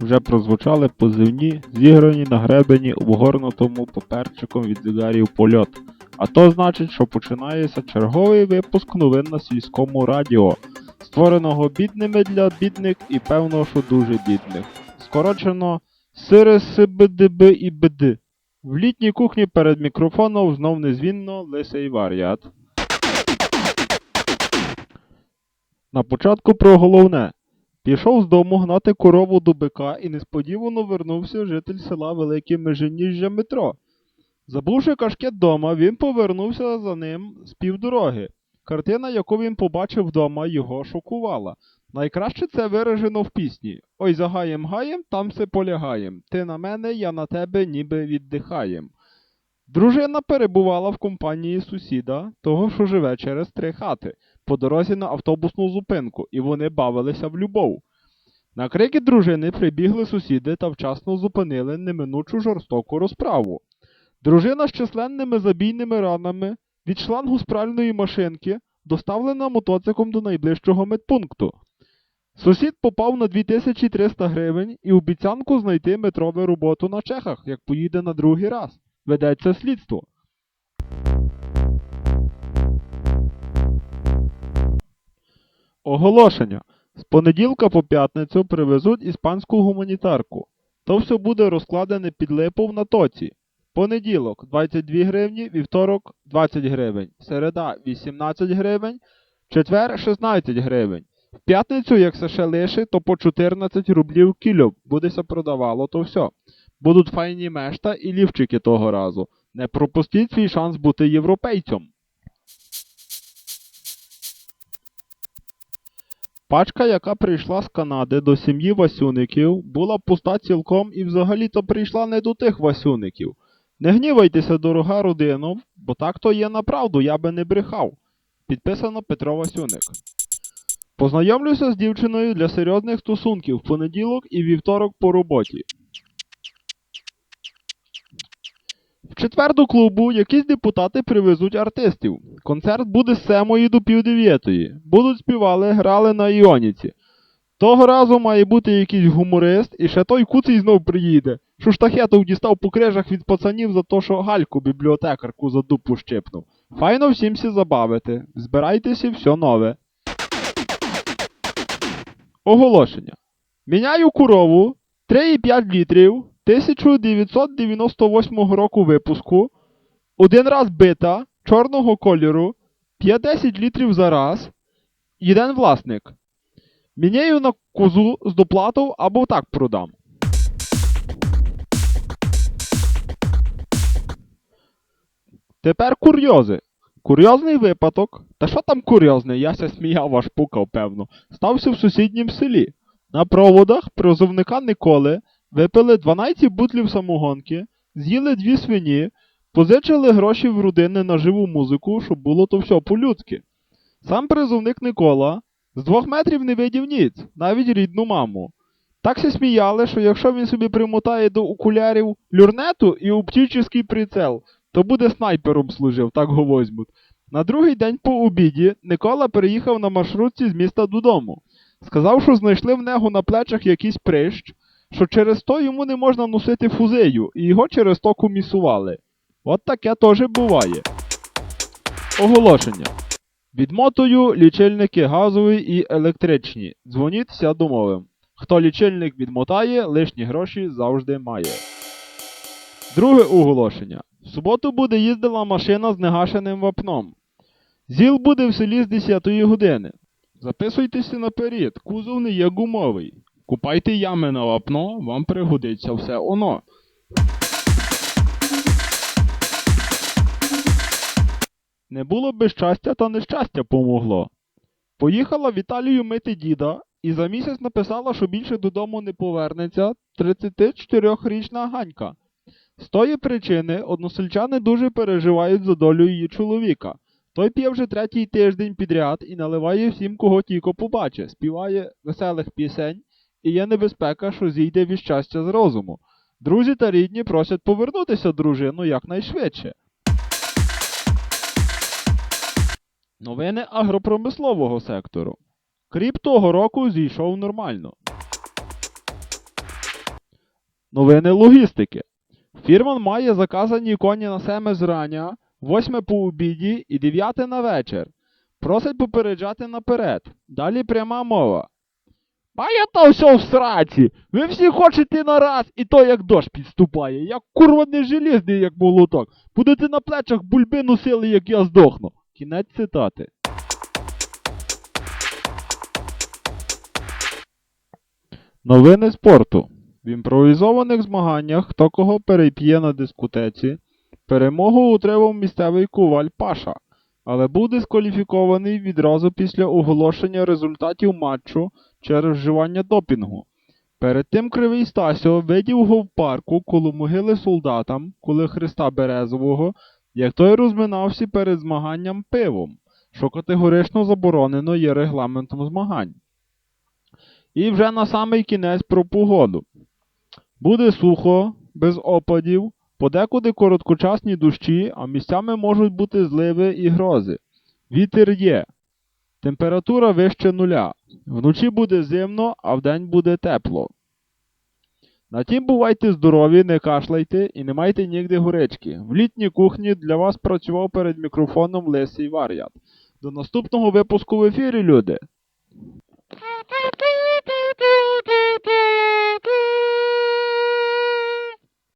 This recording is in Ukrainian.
вже прозвучали позивні, зіграні на гребені обгорнутому паперчиком від зигарів польот. А то значить, що починається черговий випуск новин на сільському радіо, створеного бідними для бідних і певно, що дуже бідних. Скорочено СРСБДБ і БД. В літній кухні перед мікрофоном знов незвінно лисий варіат. На початку про головне. Пішов з дому гнати корову до бика і несподівано вернувся житель села Велике Меженіжжя метро. Забувши кашкет дома, він повернувся за ним з півдороги. Картина, яку він побачив вдома, його шокувала. Найкраще це виражено в пісні Ой, загаєм гаєм, там се полягаєм. Ти на мене, я на тебе, ніби віддихаєм. Дружина перебувала в компанії сусіда, того, що живе через три хати, по дорозі на автобусну зупинку, і вони бавилися в любов. На крики дружини прибігли сусіди та вчасно зупинили неминучу жорстоку розправу. Дружина з численними забійними ранами від шлангу з пральної машинки доставлена мотоциклом до найближчого медпункту. Сусід попав на 2300 гривень і обіцянку знайти метрову роботу на чехах, як поїде на другий раз. Ведеться слідство. Оголошення. З понеділка по п'ятницю привезуть іспанську гуманітарку. То все буде розкладене під липов на тоці. Понеділок 22 гривні, вівторок 20 гривень, середа 18 гривень, четвер 16 гривень. В п'ятницю, як се ще лише, то по 14 рублів кіло будеся продавало то все. Будуть файні мешта і лівчики того разу. Не пропустіть свій шанс бути європейцем. Пачка, яка прийшла з Канади до сім'ї Васюників, була пуста цілком і взагалі-то прийшла не до тих Васюників. Не гнівайтеся, дорога родино, бо так то є направду, я би не брехав. Підписано Петро Васюник. Познайомлюся з дівчиною для серйозних стосунків в понеділок і вівторок по роботі. В четвер до клубу якісь депутати привезуть артистів. Концерт буде з 7 до півдев'ятої. Будуть співали, грали на Іоніці. Того разу має бути якийсь гуморист, і ще той куций знов приїде, що штахетов дістав по крижах від пацанів за то, що гальку бібліотекарку за дупу щипнув. Файно всім всі забавити. Збирайтеся все нове. Оголошення. Міняю корову 3,5 літрів 1998 року випуску. Один раз бита, чорного кольору, п'є 10 літрів за раз. Єден власник. Міняю на козу з доплатою або так продам. Тепер курйози. Курйозний випадок, та що там курйозний, я ся сміяв, аж пукав, певно, стався в сусіднім селі. На проводах призовника Николи випили 12 бутлів самогонки, з'їли дві свині, позичили гроші в родини на живу музику, щоб було то все по-людськи. Сам призовник Никола з двох метрів не видів ніц, навіть рідну маму. Так се сміяли, що якщо він собі примотає до окулярів люрнету і оптичний прицел, то буде снайпером служив, так го возьмуть. На другий день по обіді Никола переїхав на маршрутці з міста додому. Сказав, що знайшли в нього на плечах якийсь прищ, що через то йому не можна носити фузею, і його через то комісували. От таке теж буває. Оголошення. Відмотую лічильники газові і електричні. Дзвоніть, ся домовим. Хто лічильник відмотає, лишні гроші завжди має. Друге оголошення. В суботу буде їздила машина з негашеним вапном. ЗІЛ буде в селі з 10 години. Записуйтеся наперед, кузов не є гумовий. Купайте ями на вапно, вам пригодиться все оно. Не було би щастя, та нещастя помогло. Поїхала в Італію мити діда і за місяць написала, що більше додому не повернеться 34-річна Ганька. З тої причини односельчани дуже переживають за долю її чоловіка. Той п'є вже третій тиждень підряд і наливає всім, кого тільки побачить, співає веселих пісень, і є небезпека, що зійде від щастя з розуму. Друзі та рідні просять повернутися дружину якнайшвидше. Новини агропромислового сектору. Кріп того року зійшов нормально. Новини логістики. Фірман має заказані коні на 7 зрання, 8 по обіді і 9 на вечір. Просить попереджати наперед. Далі пряма мова. А то все в сраці. Ви всі хочете на раз, і то як дощ підступає. Я курва не желізний, як молоток. Будете на плечах бульби носили, як я здохну. Кінець цитати. Новини спорту. В імпровізованих змаганнях хто кого переп'є на дискотеці. Перемогу отримав місцевий коваль Паша, але був дискваліфікований відразу після оголошення результатів матчу через вживання допінгу. Перед тим Кривий Стасьо видів його в парку коло могили солдатам, коли Христа Березового, як той розминався перед змаганням пивом, що категорично заборонено є регламентом змагань. І вже на самий кінець про погоду. Буде сухо, без опадів, подекуди короткочасні дощі, а місцями можуть бути зливи і грози. Вітер є. Температура вище нуля. Вночі буде зимно, а вдень буде тепло. На тім бувайте здорові, не кашляйте і не майте нігде горечки. В літній кухні для вас працював перед мікрофоном Лесій Вар'ят. До наступного випуску в ефірі, люди!